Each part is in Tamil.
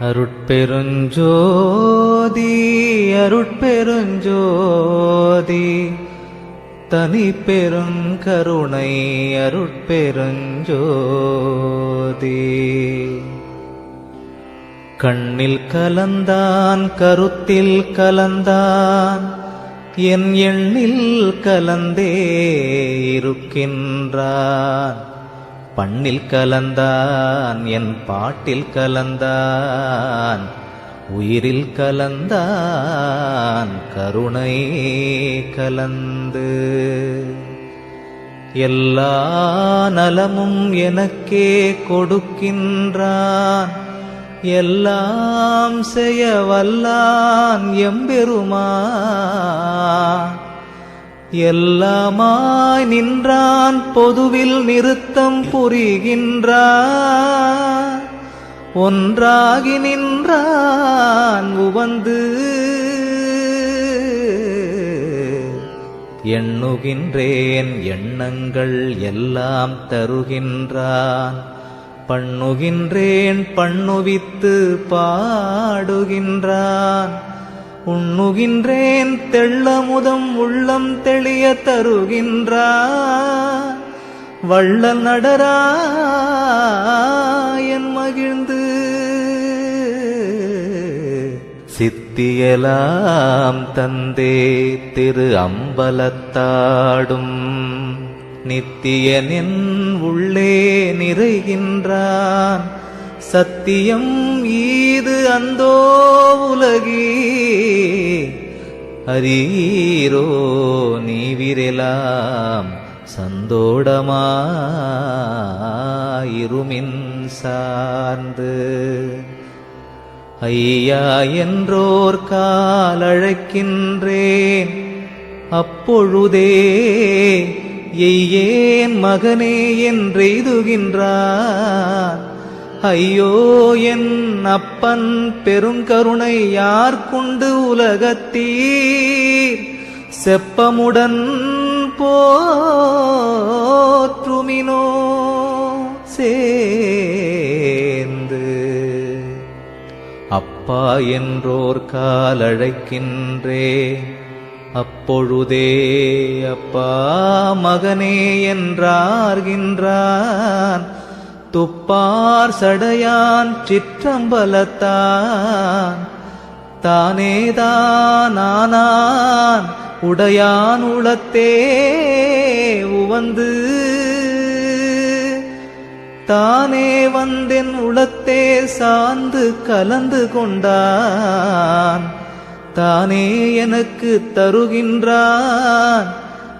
அருட்பெருஞ்சோதி அருட்பெருஞ்சோதி. தனி பெருங்கருணை அருட்பெருஞ்சோதி. கண்ணில் கலந்தான் கருத்தில் கலந்தான். என் எண்ணில் கலந்தே இருக்கின்றான். பண்ணில் கலந்தான் என் பாட்டில் கலந்தான் உயிரில் கலந்தான் கருணை கலந்து. எல்லா நலமும் எனக்கே கொடுக்கின்றான் எல்லாம் செய்ய வல்லான் எம்பெருமா எல்லாமாய் நின்றான் பொதுவில் நிறுத்தம் புரிகின்றான் ஒன்றாகி நின்றான் உவந்து எண்ணுகின்றேன் எண்ணங்கள் எல்லாம் தருகின்றான். பண்ணுகின்றேன் பண்ணுவித்து பாடுகின்றான். உண்ணுகின்றேன் தெள்ளமுதம் உள்ளம் தெளிய தருகின்றான் வள்ளல் நடராயன் மகிழ்ந்து. சித்தியலாம் தந்தே திரு அம்பலத்தாடும் நித்தியனின் உள்ளே நிறைகின்றான். சத்தியம் ஈது அந்தோ உலகி. அரீரோ நீவிரெலாம் சந்தோடமாயிருமின் சார்ந்து. ஐயா என்றோர் காலழைக்கின்றேன். அப்பொழுதே எய்யேன் மகனே என்றெய்துகின்றான் ஐயோ என் அப்பன் பெருங்கருணை யார் கொண்டு உலகத்தீர்? செப்பமுடன் போற்றுமினோ சேர்ந்து. அப்பா என்றோர் காலழைக்கின்றே அப்பொழுதே அப்பா மகனே என்றார்கின்றான். துப்பார் சடையான் சிற்றம்பலத்தான். தானேதான் உடையான் உளத்தே உவந்து. தானே வந்தென் உளத்தே சார்ந்து கலந்து கொண்டான். தானே எனக்கு தருகின்றான்.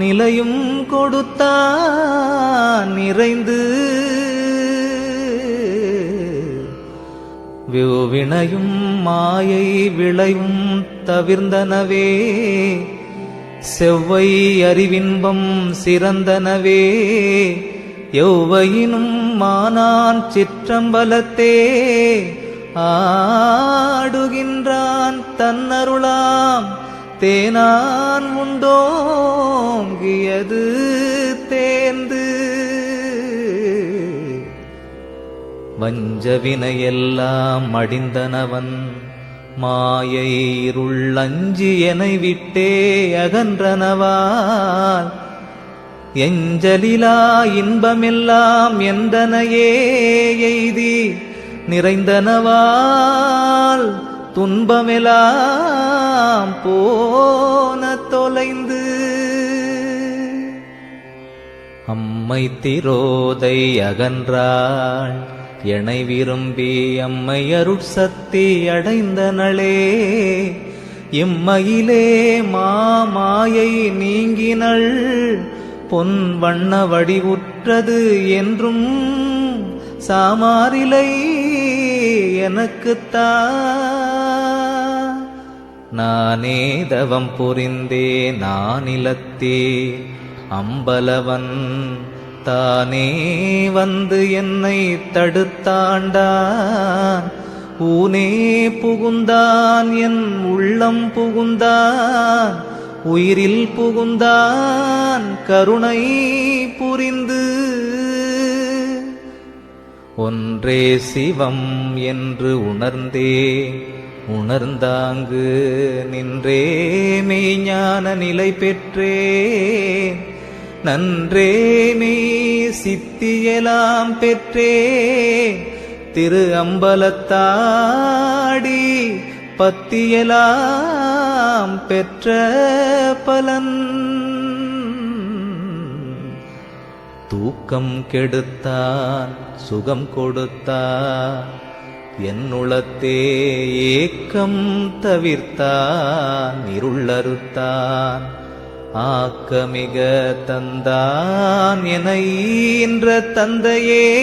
நிலையும் கொடுத்தான் நிறைந்து. வினையும் மாயை விளையும் தவிர்ந்தனவே. செவ்வை அறிவின்பம் சிறந்தனவே. எவ்வையினும் மானான் சிற்றம்பலத்தே. ஆடுகின்றான் தன்னருளாம். தேனான் உண்டோங்கியது தேர்ந்து. வஞ்சவினையெல்லாம் மடிந்தனவன் மாயை இருள்ளஞ்சி என விட்டே அகன்றனவால் எஞ்சலிலா இன்பமெல்லாம் எந்தனையே எய்தி நிறைந்தனவால் துன்பமெல்லாம் போன தொலைந்து. அம்மை திரோதை அகன்றாள் எனை விரும்பி அம்மை அருட்சக்தி அடைந்தனளே. இம்மையிலே மாமாயை நீங்கினள் பொன் வண்ண வடிவுற்றது என்றும் சாமாரிலை எனக்குத்தான் நானே தவம் புரிந்தே நானிலத்தே. அம்பலவன் தானே வந்து என்னை தடுத்தாண்டான். ஊனே புகுந்தான் என் உள்ளம் புகுந்தான். உயிரில் புகுந்தான் கருணை புரிந்து. ஒன்றே சிவம் என்று உணர்ந்தே. உணர்ந்தாங்கு நின்றே மெய்ஞான நிலை பெற்றே. நன்றே மெய் சித்தியலாம் பெற்றே. திரு அம்பலத்தாடி பத்தியலாம் பெற்ற பலன். தூக்கம் கெடுத்தான் சுகம் கொடுத்தான் என்னுளத்தே ஏக்கம் தவிர்த்தான் இருளறுத்தான். ஆக்கமிக தந்தான் என ஈன்ற தந்தையே